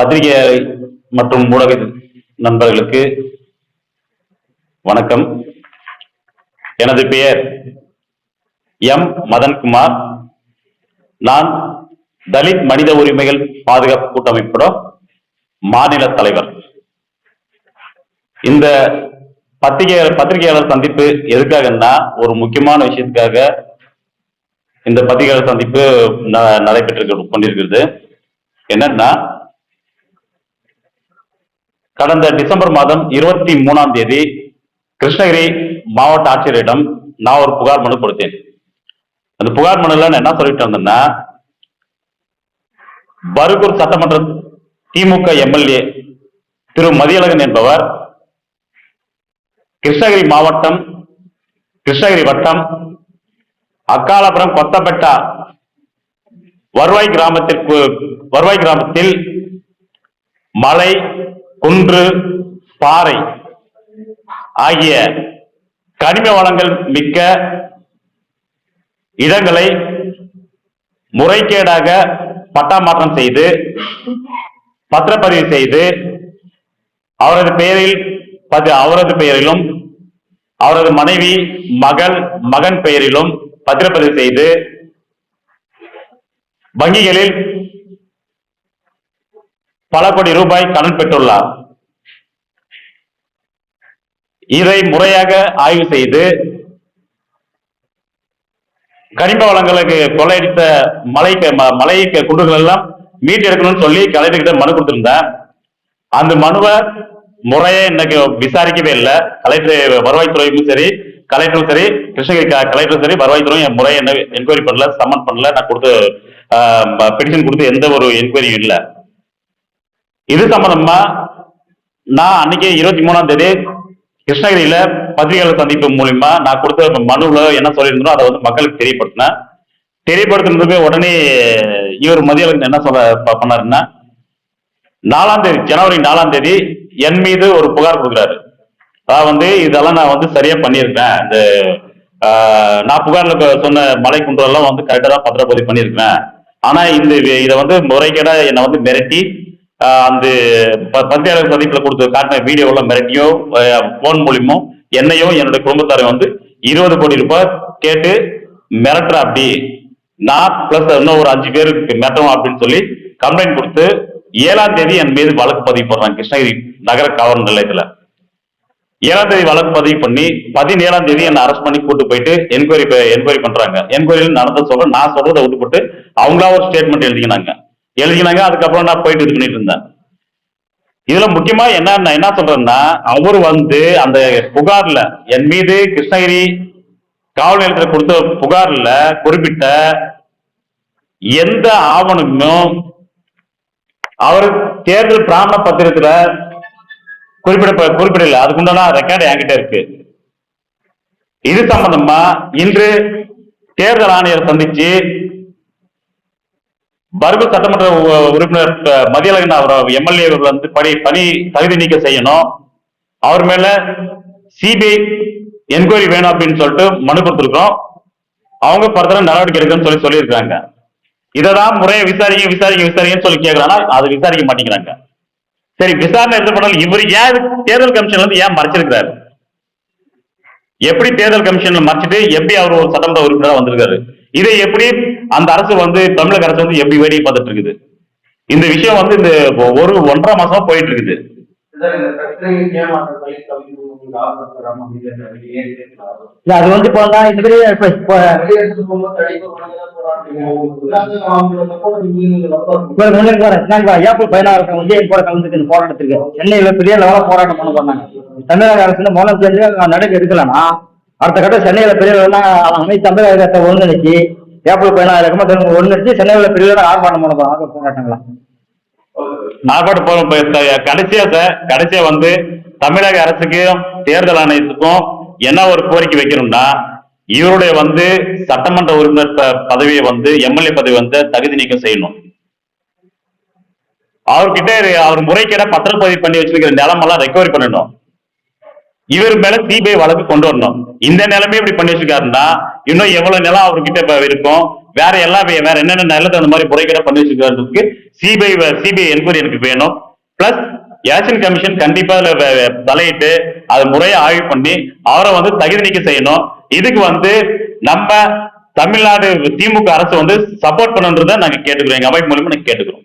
பத்திரிகை மற்றும் ஊடக நண்பர்களுக்கு வணக்கம். எனது பெயர் எம். மதன்குமார். நான் தலித் மனித உரிமைகள் பாதுகாப்பு கூட்டமைப்போட மாநில தலைவர். இந்த பத்திரிகை பத்திரிகையாளர் சந்திப்பு எதுக்காகன்னா ஒரு முக்கியமான விஷயத்துக்காக இந்த பத்திரிகையாளர் சந்திப்பு ந- நடைபெற்று கொண்டிருக்கிறது. என்னன்னா கடந்த டிசம்பர் மாதம் இருபத்தி மூணாம் தேதி கிருஷ்ணகிரி மாவட்ட ஆட்சியரிடம் நான் ஒரு புகார் மனு கொடுத்தேன். அந்த புகார் மனுல நான் என்ன சொல்லிட்டு வந்தேன்னா பருகூர் சட்டமன்ற திமுக எம்எல்ஏ திரு மதியழகன் என்பவர் கிருஷ்ணகிரி மாவட்டம் கிருஷ்ணகிரி வட்டம் அக்காலபுரம் கொத்தபெட்டா வருவாய் கிராமத்திற்கு வருவாய் கிராமத்தில் மலை குன்று பாறை ஆகிய கனிம வளங்கள் மிக்க இடங்களை முறைகேடாக பட்டா மாற்றம் செய்து பத்திரப்பதிவு செய்து அவரது பெயரில் பதி- அவரது பெயரிலும் அவரது மனைவி மகள் மகன் பெயரிலும் பத்திரப்பதிவு செய்து வங்கிகளில் பல கோடி ரூபாய் கடன் பெற்றுள்ளார். இதை முறையாக ஆய்வு செய்து கனிம வளங்களுக்கு கொள்ளையடித்த மலை ம- மலை குண்டுகள் எல்லாம் மீட்டெடுக்கணும்னு சொல்லி கலெக்டர்கிட்ட மனு கொடுத்திருந்தேன் அந்த மனுவை முறையை இன்னைக்கு விசாரிக்கவே இல்லை. கலெக்டர் வருவாய்த்துறையும் சரி கலெக்டரும் சரி கிருஷ்ணகிரி கலெக்டரும் சரி வருவாய்த்துறையும் முறையை என்ன என்கொயரி பண்ணல சம்மன் பண்ணல. நான் கொடுத்து பெட்டிஷன் கொடுத்து எந்த ஒரு என்கொயரியும் இல்லை. இது சம்பந்தமா நான் அன்னைக்கு இருபத்தி மூணாம் தேதி கிருஷ்ணகிரியில பத்திரிகையாளர் சந்திப்பு மூலியமா நான் கொடுத்த மனுவில் என்ன சொல்லியிருந்தனோ அதை வந்து மக்களுக்கு தெரியப்படுத்தினேன். தெரியப்படுத்தினதுக்கு உடனே இவர் மதியழகன் என்ன சொல்ல பண்ணாருன்னா நாலாம் தேதி ஜனவரி நாலாம் தேதி என் மீது ஒரு புகார் கொடுக்குறாரு. அதாவது வந்து இதெல்லாம் நான் வந்து சரியா பண்ணியிருக்கேன். இந்த நான் புகார்ல சொன்ன மலை குன்றெல்லாம் வந்து கரெக்டாக தான் பத்திரப்பதிவு பண்ணியிருக்கேன். ஆனா இந்த இதை வந்து முறைகேடா என்னை வந்து மிரட்டி அந்த ப- பத்திரிகையாளர் சந்திப்புல கொடுத்து காட்டின வீடியோவில் மிரட்டியோ போன் மூலியமோ என்னையும் என்னுடைய குடும்பத்தாரையும் வந்து இருபது கோடி ரூபாய் கேட்டு மிரட்டுற அப்படி. நான் பிளஸ் இன்னும் ஒரு அஞ்சு பேருக்கு மிரட்டணும் அப்படின்னு சொல்லி கம்ப்ளைண்ட் கொடுத்து ஏழாம் தேதி என் மீது வழக்கு பதிவு போடுறாங்க கிருஷ்ணகிரி நகர காவல் நிலையத்துல. ஏழாம் தேதி வழக்கு பதிவு பண்ணி பதினேழாம் தேதி என்ன அரெஸ்ட் பண்ணி கூட்டு போயிட்டு என்கொயரி என்கொயரி பண்றாங்க. என்கொயரியில் நடந்த சொல்ற நான் சொல்றதை விட்டுப்பட்டு அவங்களா ஒரு ஸ்டேட்மெண்ட் எழுதிக்கினாங்க. எழுதினாங்க அதுக்கப்புறம் நான் போயிட்டு இது பண்ணிட்டு இருந்தேன். இதுல முக்கியமா என்ன நான் என்ன சொல்றேன்னா அவர் வந்து அந்த புகார்ல என் மீது கிருஷ்ணகிரி காவல் நிலையத்தில் கொடுத்த புகார்ல குறிப்பிட்ட எந்த ஆவணமும் அவர் தேர்தல் பிராமண பத்திரத்துல குறிப்பிட குறிப்பிடல. அதுக்குண்டான ரெக்கார்டு என்கிட்ட இருக்கு. இது சம்பந்தமா இன்று தேர்தல் ஆணையர் சந்திச்சு பர்கூர் சட்டமன்ற உ- உறுப்பினர் மதியழகன் அவர் எம்எல்ஏ வந்து பணி பணி தகுதி நீக்கம் செய்யணும். அவர் மேல சிபிஐ என்கொயரி வேணும் அப்படின்னு சொல்லிட்டு மனு கொடுத்துருக்கோம் அவங்க ஃபர்தரா நடவடிக்கை எடுக்கணும்னு சொல்லி சொல்லியிருக்காங்க இததான் முறையை விசாரிங்க விசாரிங்க விசாரிங்கன்னு சொல்லி கேட்கறாங்கன்னா அது விசாரிக்க மாட்டேங்கிறாங்க. சரி விசாரணை எடுத்து பண்ணாலும் இவர் ஏன் தேர்தல் கமிஷன்ல இருந்து ஏன் மறைச்சிருக்கிறாரு? எப்படி தேர்தல் கமிஷன்ல மறைச்சிட்டு எப்படி அவர் ஒரு சட்டமன்ற உறுப்பினராக வந்திருக்காரு? இதை எப்படி அந்த அரசு வந்து தமிழக அரசு வந்து எப்படி வேடிக்கை பார்த்துட்டு இருக்குது? இந்த விஷயம் வந்து இந்த ஒரு ஒன்றரை மாசமா போயிட்டு இருக்குது. இந்த அது வந்து இப்போ தான் இதுலயே இப்ப இப்போ வந்து என் கூட கலந்துக்கு இந்த போராட்டத்துக்கு? சென்னையில பெரிய லெவலில் போராட்டம் பண்ண போனாங்க தமிழக அரசு மூலம் செஞ்சு நடக்க எடுக்கலன்னா அடுத்த கட்ட சென்னையில பெரிய அமைதி தமிழகத்தை ஒருங்கிணைச்சு ஏப்ரல் பதினாறு ஒருங்கிணைச்சு சென்னையில பெரிய ஆர்ப்பாட்டம் பண்ண போறாங்க போராட்டங்களா நார்பாடு போன கடைசியா சார் கடைசியா வந்து தமிழக அரசுக்கும் தேர்தல் ஆணையத்துக்கும் என்ன ஒரு கோரிக்கை வைக்கணும்னா இவருடைய வந்து சட்டமன்ற உறுப்பினர் பதவியை வந்து எம்எல்ஏ பதவி வந்து தகுதி நீக்கம் செய்யணும். அவர்கிட்ட அவர் முறைகேட பத்திரப்பதிவு பண்ணி வச்சிருக்கிற நிலமெல்லாம் ரெக்கவரி பண்ணணும். இவர் மேல சிபிஐ வழக்கு கொண்டு வரணும். இந்த நிலைமை இப்படி பண்ணி வச்சிருக்காருன்னா இன்னும் எவ்வளவு நிலம் அவர்கிட்ட இருக்கும்? வேற எல்லா வே- வேற என்னென்ன நிலத்தை அந்த மாதிரி முறைகேட பண்ணி வச்சுக்கிறதுக்கு சிபிஐ சிபிஐ என்கொயரி எனக்கு வேணும். பிளஸ் எலெக்ஷன் கமிஷன் கண்டிப்பா அதுல தலையிட்டு அதை முறையை ஆய்வு பண்ணி அவரை வந்து தகுதி நீக்கம் செய்யணும். இதுக்கு வந்து நம்ம தமிழ்நாடு திமுக அரசு வந்து சப்போர்ட் பண்ணுன்றதை நாங்க கேட்டுக்கிறோம். எங்க அமைப்பு மூலியமா நாங்க கேட்டுக்கிறோம்.